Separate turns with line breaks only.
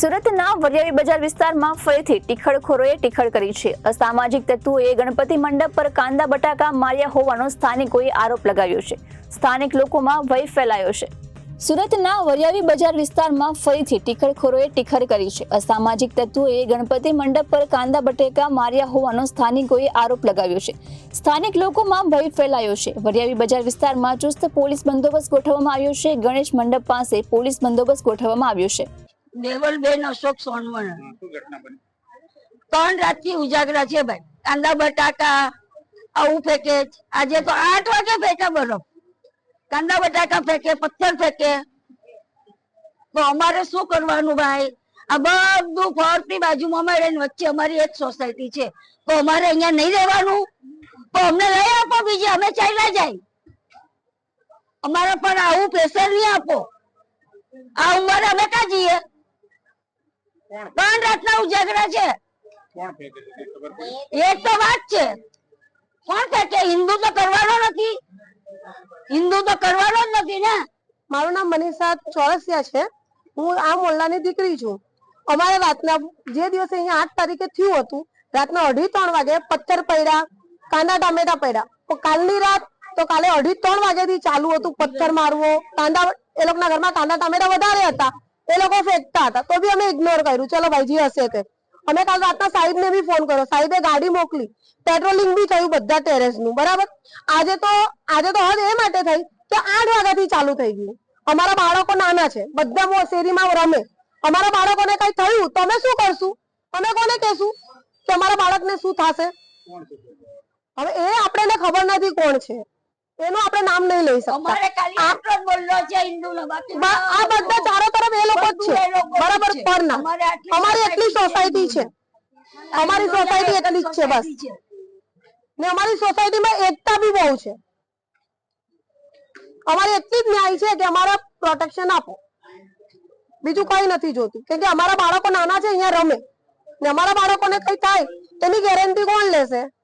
સુરતના વરિયાળી બજાર વિસ્તારમાં ફરીથી ટીખળખોરોએ ટીખળ કરી છે. અસામાજિક તત્વોએ ગણપતિ મંડપ પર કાંદા બટાકા માર્યા હોવાનો સ્થાનિકોએ આરોપ લગાવ્યો છે. સ્થાનિક લોકોમાં ભય ફેલાયો છે. સુરતના વરિયાળી બજાર વિસ્તારમાં ફરીથી ટીખળખોરોએ ટીખળ કરી છે. અસામાજિક તત્વોએ ગણપતિ મંડપ પર કાંદા બટેકા માર્યા હોવાનો સ્થાનિકોએ આરોપ લગાવ્યો છે. સ્થાનિક લોકોમાં ભય ફેલાયો છે. વરિયાળી બજાર વિસ્તારમાં ચુસ્ત પોલીસ બંદોબસ્ત ગોઠવવામાં આવ્યો છે. ગણેશ મંડપ પાસે પોલીસ બંદોબસ્ત ગોઠવવામાં આવ્યો છે.
દેવલબેન અશોક સોનવણ ત્રણ રાતથી ઉજાગરા છે ભાઈ. કાંદા બટાકા આવું ફેંકે આજે તો આઠ વાગે ફેંકે બરફ કાંદા બટાકા ફેંકે પથ્થર ફેંકે. તો અમારે શું કરવાનું ભાઈ? આ બધું ફરતી બાજુમાં અમારે ને વચ્ચે અમારી એક સોસાયટી છે. તો અમારે અહીંયા નહીં રહેવાનું? તો અમને લઈ આપો બીજે અમે ચાલ્યા જાય. અમારે પણ આવું પ્રેશર નહીં આપો. આ ઉંમરે અમે ક્યાં જઈએ? ત્રણ રાતના ઉજાગરા છે.
કોણ ફેંકે છે કઈ ખબર પડી?
એ તો વાત છે. કોણ કહે કે હિન્દુ તો કરવાનો નથી? હિન્દુ તો કરવાનો જ નથી ને?
મારું નામ મનીષા ચોરસિયા છે. હું આ મોલ્લાની દીકરી છું. અમારે રાતના જે દિવસે અહીંયા આઠ તારીખે થયું હતું રાતના અઢી ત્રણ વાગે પથ્થર પડ્યા કાંદા ટામેટા પડ્યા. તો કાલની રાત તો કાલે અઢી ત્રણ વાગ્યાથી ચાલુ હતું પથ્થર મારવો. કાંદા એ લોકોના ઘરમાં કાંદા ટામેટા વધારે હતા. એ લોકો ફેંકતા હતા. તો બી અમે ઇગ્નોર કર્યું. ચલો ભાઈ, જે હશે તે. અમે કાલ રાતના સાહેબને બી ફોન કર્યો. સાહેબે ગાડી મોકલી. પેટ્રોલિંગ બી થયું બધા ટેરેસનું. બરાબર? આજે તો આજે તો હદ એ માટે થઈ કે આઠ વાગ્યાથી ચાલુ થઈ ગયું. અમારા બાળકો નાના છે. બધા શેરીમાં રમે. અમારા બાળકોને કઈ થયું? તો અમે શું કરશું? અમે કોને કહેશું કે અમારા બાળકને શું થશે? હવે એ આપણને ખબર નથી કોણ છે. એનું આપણે નામ નહીં લઈ શકતા.
જ બોલલો છે હિન્દુ નો બાકી
આ બધા ચારો તરફ એ લોકો જ છે. બરાબર
છે.
પરના
અમારી
એટલી સોસાયટી છે અમારી સોસાયટી એટલી જ છે બસ. ને અમારી સોસાયટીમાં એકતા બી બહુ છે. અમારી એટલી જ ન્યાય છે કે અમારા પ્રોટેક્શન આપો. બીજું કઈ નથી જોતું. કેમ કે અમારા બાળકો નાના છે અહીંયા રમે. ને અમારા બાળકોને કઈ થાય એની ગેરંટી કોણ લેશે?